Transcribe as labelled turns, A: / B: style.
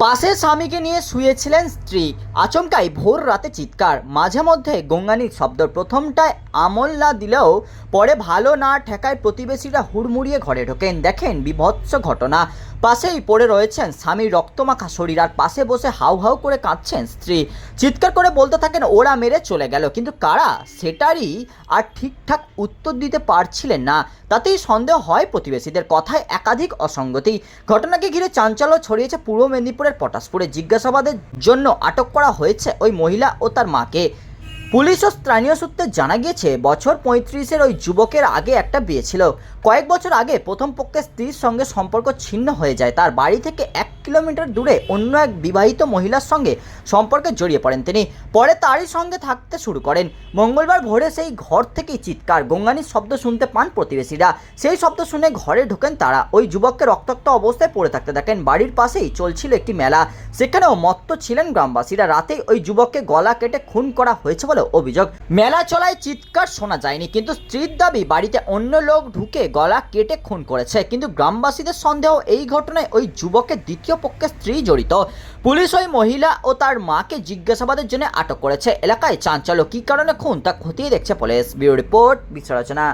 A: পাশে স্বামীকে নিয়ে শুয়েছিলেন স্ত্রী। আচমকাই ভোর রাতে চিৎকার। মাঝে মধ্যে গঙ্গানির শব্দ। প্রথমটায় আমল না দিলেও পরে ভালো না ঠেকায় প্রতিবেশীরা হুড়মুড়িয়ে ঘরে ঢোকেন। দেখেন বিভৎস ঘটনা। পাশেই পড়ে রয়েছেন স্বামীর রক্তমাখা শরীর আর পাশে বসে হাউ হাউ করে কাঁদছেন স্ত্রী। চিৎকার করে বলতে থাকেন, ওরা মেরে চলে গেল। কিন্তু কারা? সেটারই আর ঠিকঠাক উত্তর দিতে পারছিলেন না। তাতেই সন্দেহ হয় প্রতিবেশীদের। কথায় একাধিক অসঙ্গতি। ঘটনাকে ঘিরে চাঞ্চল্য ছড়িয়েছে পূর্ব মেদিনীপুরের পটাশপুরে জিজ্ঞাসাবাদের জন্য আটক করা হয়েছে ওই মহিলা ও তার মাকে। পুলিশ ও স্থানীয় সূত্রে জানা গিয়েছে, বছর পঁয়ত্রিশের ওই যুবকের আগে একটা বিয়ে ছিল। কয়েক বছর আগে প্রথম পক্ষের স্ত্রীর সঙ্গে সম্পর্ক ছিন্ন হয়ে যায়। তার বাড়ি থেকে এক কিলোমিটার দূরে অন্য এক বিবাহিত মহিলার সঙ্গে সম্পর্কে জড়িয়ে পড়েন তিনি। পরে তারই সঙ্গে থাকতে শুরু করেন। মঙ্গলবার ভোরে সেই ঘর থেকেই চিৎকার, গঙ্গানির শব্দ শুনতে পান প্রতিবেশীরা। সেই শব্দ শুনে ঘরে ঢোকেন তারা। ওই যুবককে রক্তাক্ত অবস্থায় পড়ে থাকতে দেখেন। বাড়ির পাশেই চলছিল একটি মেলা। সেখানেও মত্ত ছিলেন গ্রামবাসীরা। রাতেই ওই যুবককে গলা কেটে খুন করা হয়েছে বলে অভিযোগ। মেলা চলায় চিৎকার শোনা যায়নি, কিন্তু স্ত্রীর দাবি, বাড়িতে অন্য লোক ঢুকে গলা কেটে খুন করেছে। কিন্তু গ্রামবাসীদের সন্দেহ, এই ঘটনায় ওই যুবকের দ্বিতীয় পক্ষের স্ত্রী জড়িত। পুলিশ ওই মহিলা ও তার মাকে জিজ্ঞাসাবাদের জন্য আটক করেছে। এলাকায় চাঞ্চল্য। কি কারণে খুন? তা খতিয়ে দেখছে পুলিশ। Bureau report বিশ্লেষণা